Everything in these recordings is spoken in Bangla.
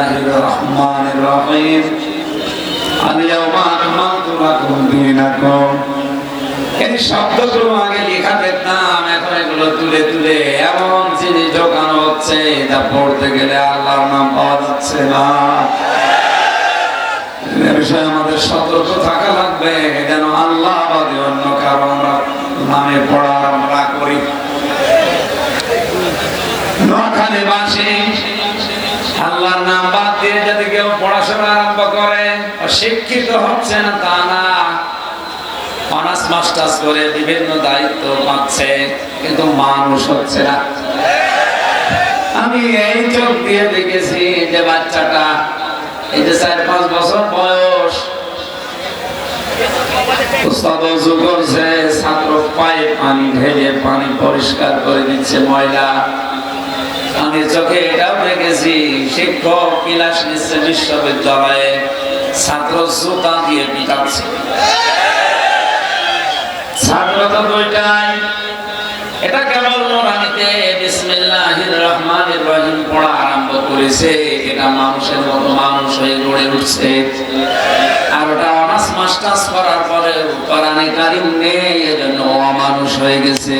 الله الرحمن الرحيم اليوم أكملت لكم دينكم এই শব্দগুলো আগে লেখা দেখতাম এখন এগুলো তুলে তুলে এমন জিনিস ঢোকানো হচ্ছে এটা পড়তে গেলে আল্লাহর নাম পাওয়া যাচ্ছে না এ বিষয়ে আমাদের সতর্ক থাকা লাগবে যেন আল্লাহ বাদে অন্য কারো আমরা নামে পড়া আমরা করি নোয়াখালী বাসী আল্লাহর নাম বাদ দিয়ে যদি কেউ পড়াশোনা আরম্ভ করে শিক্ষিত হচ্ছে না তা না। অনার্স মাস্টার্স করে বিভিন্ন দায়িত্ব পাচ্ছে, কিন্তু মানুষ হচ্ছে না। আমি এই চোখ দিয়ে দেখেছি যে বাচ্চাটা, এই যে চার পাঁচ বছর বয়স ছাত্র পায়ে পানি ঢেলে পানি পরিষ্কার করে দিচ্ছে ময়লা। আমি চোখে এটাও দেখেছি, শিক্ষক ক্লাস নিচ্ছে বিশ্ববিদ্যালয়ে, ছাত্র জুতা দিয়ে পিটাচ্ছে। ছাত্র তো দুইটাই। এটা কেবল বিসমিল্লাহির রহমানির রহিম পড়া আরম্ভ করেছে? এটা মানুষের মতো মানুষ হয়ে গড়ে উঠছে। আর ওটা অনার্স মাস্টার্স করার পরে কোরআনে কারিম নেই, এজন্য অমানুষ হয়ে গেছে।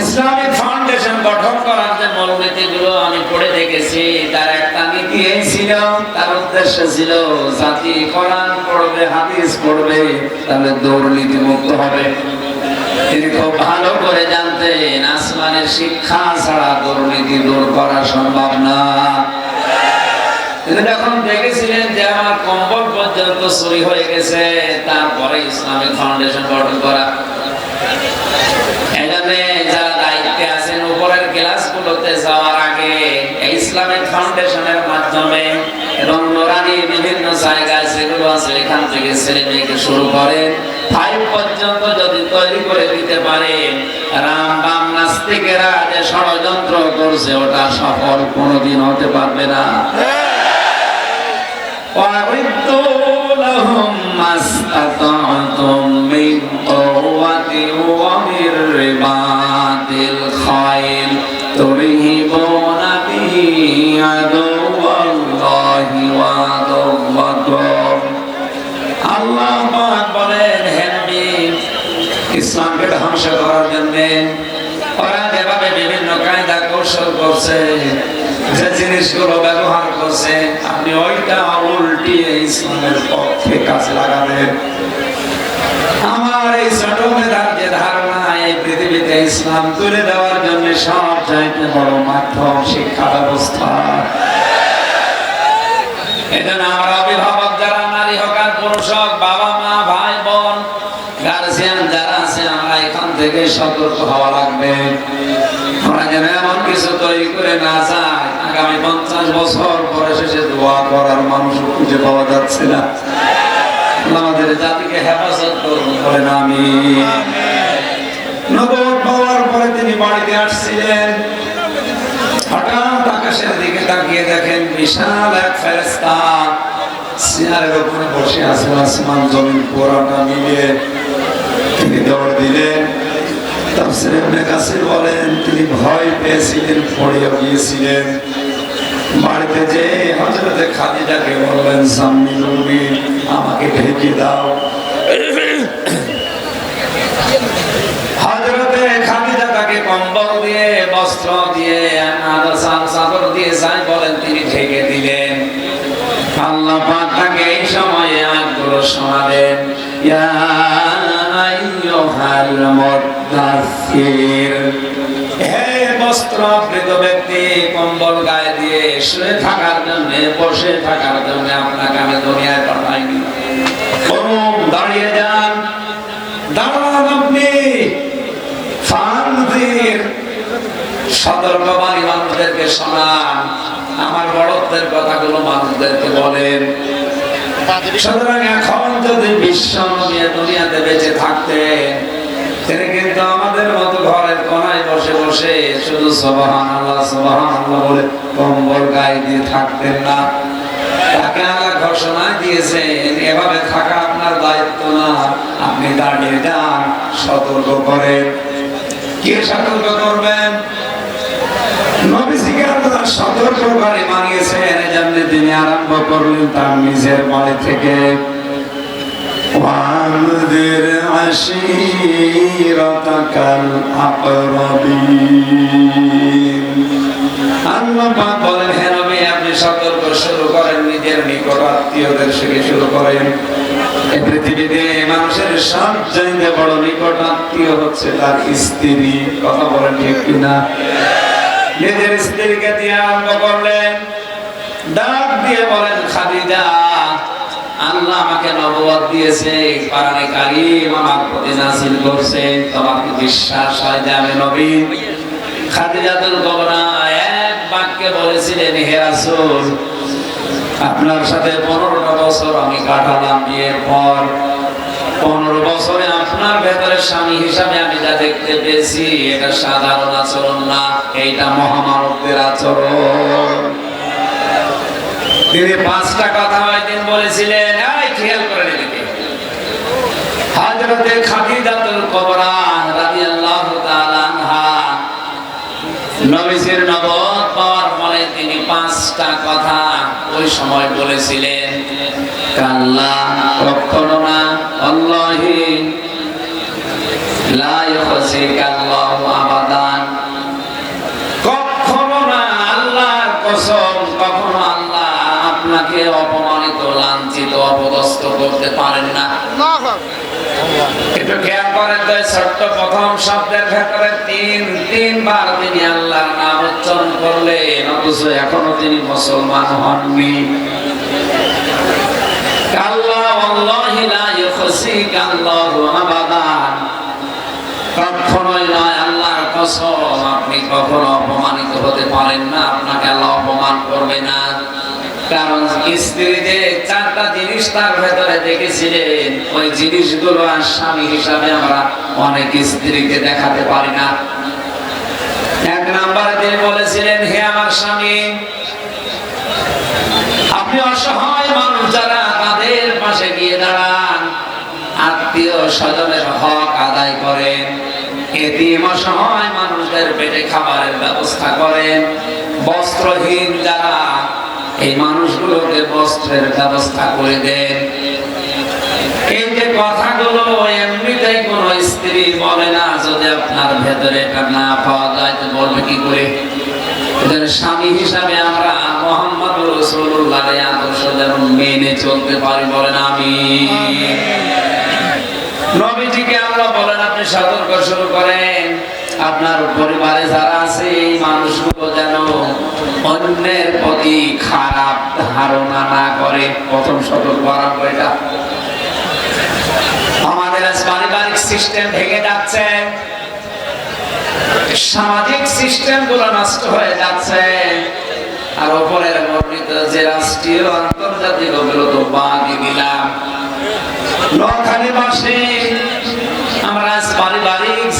ইসলামিক ফাউন্ডেশন গঠন করার যে মূলনীতিগুলো আমি পড়ে দেখেছি, তার একটা নীতি ছিল, তার উদ্দেশ্য ছিল, জাতি কোরআন পড়বে, হাদিস পড়বে, তাহলে দুর্নীতি মুক্ত হবে। তিনি খুব ভালো করে জানতেন, আসমানের শিক্ষা ছাড়া দুর্নীতি দূর করা সম্ভব না। তিনি যখন দেখেছিলেন যে আমার কম্বল পর্যন্ত চুরি হয়ে গেছে, তারপরে ইসলামিক ফাউন্ডেশন গঠন করা এখানে যারা দায়িত্বে আছেন উপরের ক্লাসগুলোতে যাওয়ার আগে এই ইসলামিক ফাউন্ডেশনের মাধ্যমে এবং নোরানি বিভিন্ন জায়গায় যেগুলো আছে এখান থেকে ছেলে মেয়েকে শুরু করে ফাইভ পর্যন্ত যদি তৈরি করে দিতে পারে রাম বাম নাস্তিকেরা যে ষড়যন্ত্র করছে ওটা সফল কোনোদিন হতে পারবে না। হ্যাঁ। মাস্তাত কায়দা কৌশল করছে, যে জিনিসগুলো ব্যবহার করছে, আপনি ওইটা উল্টিয়ে ইসলামের পক্ষে কাজে লাগাবেন। আমার এই ছোট যে ধারণা, এই পৃথিবীতে ইসলাম তুলে দেওয়ার জন্য সব চাইতে বড় মাধ্যম শিক্ষা ব্যবস্থা। এজন্য আমরা অভিভাবক যারা নারী হোক আর পুরুষ হোক, বাবা, মা, ভাই, বোন গার্জিয়ান যারা আছে, আমরা এখান থেকে সতর্ক হওয়া লাগবে। যেন এমন কিছু তৈরি করে না যাই আগামী পঞ্চাশ বছর পরে শেষে দোয়া করার মানুষ খুঁজে পাওয়া যাচ্ছে না। আমাদের জাতিকে হেফাজত করুন, বলেন আমি নবদ পাওয়ার পরে তিনি বাড়িতে আসছিলেন। হঠাৎ আকাশের দিকে তাকিয়ে দেখেন বিশাল এক ফেরেস্তা চেয়ারের উপরে বসে আছে আসমান জমিন পুরাটা মিলিয়ে তিনি দৌড় দিলেন। তাফসির কাসির বলেন, তিনি ভয় পেয়েছিলেন, পড়িয়ে গিয়েছিলেন। বাড়িতে যে হজরতে খাদিজাকে বললেন, সামনে রুবি আমাকে ঢেকে দাও। হজরতে খাদিজা তাকে কম্বল দিয়ে, বস্ত্র দিয়ে চাদর বলেন, তিনি ঢেকে দিলেন। আল্লাহ পাক এই সময়ে আয়াতগুলো শোনালেন, ইয়া আইয়ুহাল হে বস্ত্রাবৃত ব্যক্তি, কম্বল গায়ে দিয়ে শুয়ে থাকার জন্য, বসে থাকার জন্য আপনাকে আমি দুনিয়ায় পাঠাইনি। সতর্কবাণী মানুষদেরকে শোনান। আমার রসুলের কথাগুলো মানুষদেরকে বলেন। সুতরাং এখন যদি বিশ্ব নবী দুনিয়াতে বেঁচে থাকতেন তিনি কিন্তু আমাদের মতো ঘরের কোনায় বসে বসে শুধু সবহান আল্লাহ সবহান আল্লাহ বলে কম্বল গায়ে দিয়ে থাকতেন না। তাকে আল্লাহ ঘোষণা দিয়েছেন, এভাবে থাকা আপনার দায়িত্ব না। আপনি দাঁড়িয়ে যান, সতর্ক করেন। কে সতর্ক করবেন? নবীজিকে আল্লাহ সতর্ককারী বানিয়েছেন যেমনি তিনি আরম্ভ করলেন তার নিজের বাড়ি থেকে। عشيرتك الأقربين আল্লাহ পাক বলেন হে নবী আপনি সতর্ক শুরু করেন নিজের নিকট আত্মীয়দের থেকে শুরু করেন এই পৃথিবীতে মানুষের সব চাইতে বড় নিকট আত্মীয় হচ্ছে তার স্ত্রী কথা বলেন ঠিক কিনা নিজের স্ত্রীকে দিয়ে আরম্ভ করলেন ডাক দিয়ে বলেন খাদিজা আল্লাহ আমাকে নবুয়ত দিয়েছে কোরআনে কারীম আমার প্রতি নাযিল করছে। তোমার কি বিশ্বাস হয় যে আমি নবী। খাদিজাতুল কুবরা এক বাক্যে বলেছিলেন, হে রাসূল, আপনার সাথে পনেরোটা বছর আমি কাটালাম বিয়ের পর। পনেরো বছরে আপনার ভেতরে স্বামী হিসাবে আমি যা দেখতে পেয়েছি, এটা সাধারণ আচরণ না, এইটা মহামানবদের আচরণ। তিনি পাঁচটা কথা ওইদিন বলেছিলেন, এই খেয়াল করে রাদিয়াল্লাহু তাআলা আনহা নবীজির নবুয়ত পাওয়ার পরে তিনি পাঁচটা কথা ওই সময় বলেছিলেন, কাল্লা কখনো আল্লাহি লা ইউখজিকাল্লাহু আবাদান কখনো না আল্লাহর কসম কখনো আল্লাহ আপনাকে অপমানিত লাঞ্ছিত অপদস্থ করতে পারেন না। একটু খেয়াল করেন তো ছোট্ট প্রথম শব্দের ভেতরে তিন, তিনবার তিনি আল্লাহর নাম উচ্চারণ করলেন, অথচ এখনও তিনি মুসলমান হননি। আপনি কখনো অপমানিত হতে পারেন না, আপনাকে আল্লাহ অপমান করবে না। কারণ স্ত্রীদের চারটা জিনিস তার ভেতরে দেখেছিলেন। ওই জিনিসগুলো আর স্বামী হিসাবে আমরা অনেক স্ত্রীকে দেখাতে পারি না। এক তিনি বলেছিলেন, হে আমার স্বামী, আপনি অসহায় মানুষ যারা, তাদের পাশে গিয়ে দাঁড়ান। আত্মীয় স্বজনের হক আদায় করেন। এতিম অসহায় মানুষদের পেটে খাবারের ব্যবস্থা করেন। বস্ত্রহীন যারা এই মানুষগুলোকে বস্ত্রের ব্যবস্থা করে দেন এই যে কথাগুলো এমনিতেই কোন স্ত্রী বলে না যদি আপনার ভেতরে এটা না পাওয়া যায় তো বলবে কি করে? এদের স্বামী হিসাবে আমরা মোহাম্মদ রসুল্লাহ আদর্শ যেন মেনে চলতে পারি বলেন আমি। নবীজিকে আমরা বলেন আপনি সতর্ক শুরু করেন। আপনার পরিবারে যারা আছে, এই মানুষগুলো যেন অন্যের প্রতি খারাপ ধারণা না করে। প্রথম সতর্ক আরম্ভ এটা। আমাদের পারিবারিক সিস্টেম ভেঙে যাচ্ছে। সামাজিক সিস্টেমগুলো নষ্ট হয়ে যাচ্ছে। আর ওপরের বর্ণিত যে রাষ্ট্রীয় আন্তর্জাতিক ওগুলো তো বাদই দিলাম আজ পারিবারিক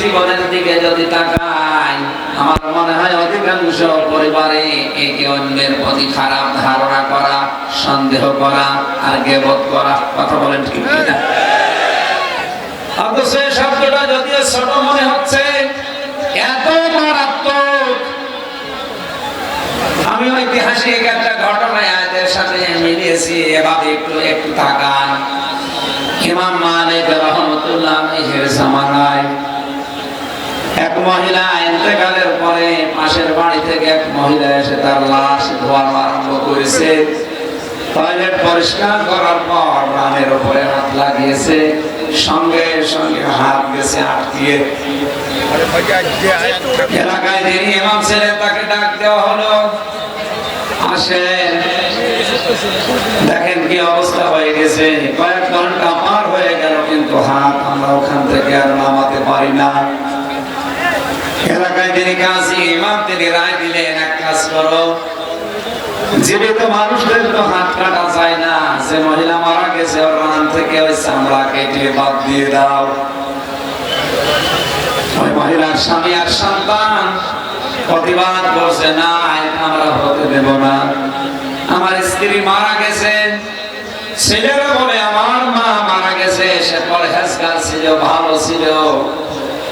জীবনের দিকে যদি তাকাই, আমার মনে হয় অধিকাংশ পরিবারে একে অন্যের প্রতি খারাপ ধারণা করা, সন্দেহ করা আর গেবত করা। কথা বলেন ঠিক কিনা? অথচ শব্দটা যদিও ছোট মনে হচ্ছে, এত মারাত্মক। আমি ঐতিহাসিক একটা ঘটনা আয়াতের সাথে মিলিয়েছি, এভাবে একটু একটু তাকান। ইমাম মালিক রহমতুল্লাহ জামানায় এক মহিলা ইন্তেকালের পরে পাশের বাড়ি থেকে এক মহিলা এসে তার লাশ ধোয়ানো আরম্ভ করেছে। টয়লেট পরিষ্কার করার পর রানের উপরে হাত লাগিয়েছে, সঙ্গে সঙ্গে হাত গেছে আটকিয়ে। এলাকায় যিনি ইমাম ছিলেন, তাকে ডাক দেওয়া হলো। আসেন দেখেন কি অবস্থা হয়ে গেছে। কয়েক ঘণ্টা পার হয়ে গেল, কিন্তু হাত আমরা ওখান থেকে আর নামাতে পারি না। এলাকায় তিনি কাজী, ইমাম তিনি রায় দিলেন, এক কাজ করো। জীবিত মানুষদের তো হাত কাটা যায় না। যে মহিলা মারা গেছে, ওর রান থেকে ওই চামড়া কেটে বাদ দিয়ে দাও। ওই মহিলার স্বামী আর সন্তান, প্রতিবাদ করছে, না আমরা হতে দেব না। আমার স্ত্রী মারা গেছে। ছেলেরা বলে, আমার মা মারা গেছে, সে পরহেজগার ছিল, ভালো ছিল।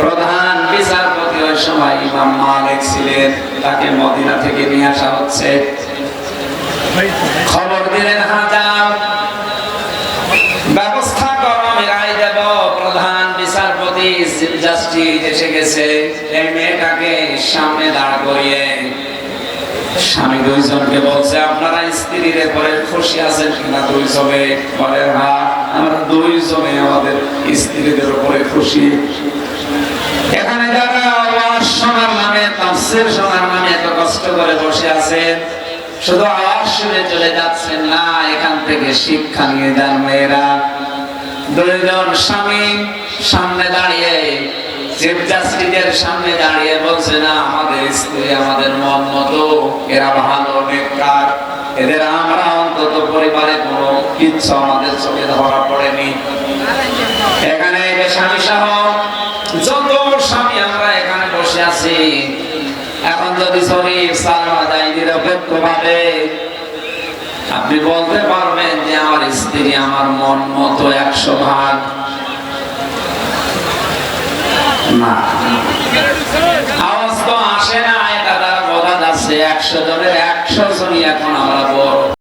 প্রধান বিচারপতি ওই সময় ইমাম মালিক ছিলেন, তাকে মদিনা থেকে নিয়ে আসা হচ্ছে। খবর দিলেন হাজার ব্যবস্থা করো, আমি রায় দেব। প্রধান বিচারপতি জাস্টিস এসে গেছে। এই মেয়েটাকে সামনে দাঁড় করিয়ে স্বামী দুইজনকে বলছে, আপনারা স্ত্রীর পরে খুশি আছেন কিনা দুইজনে বলে হ্যাঁ আমরা দুই জমে আমাদের স্ত্রীদের উপরে খুশি। শোনার নামে এত কষ্ট করে বসে আছেন। শুধু আওয়াজ শুনে চলে যাচ্ছেন না, এখান থেকে শিক্ষা নিয়ে যান মেয়েরা। দুইজন স্বামী সামনে দাঁড়িয়ে সামনে দাঁড়িয়ে বলছে, না, আমাদের স্ত্রী আমাদের মন মতো, এরা ভালো নেককার এদের আমরা অন্তত পরিবারে কোনো কিচ্ছু আমাদের চোখে ধরা পড়েনি। এখানে স্বামী সহ যদি শরীর সালামা যায় নিরপেক্ষ ভাবে আপনি বলতে পারবেন যে আমার স্ত্রী আমার মন মতো একশো ভাগ। না। আওয়াজ তো আসে না একশো জনের একশো জনই এখন আমরা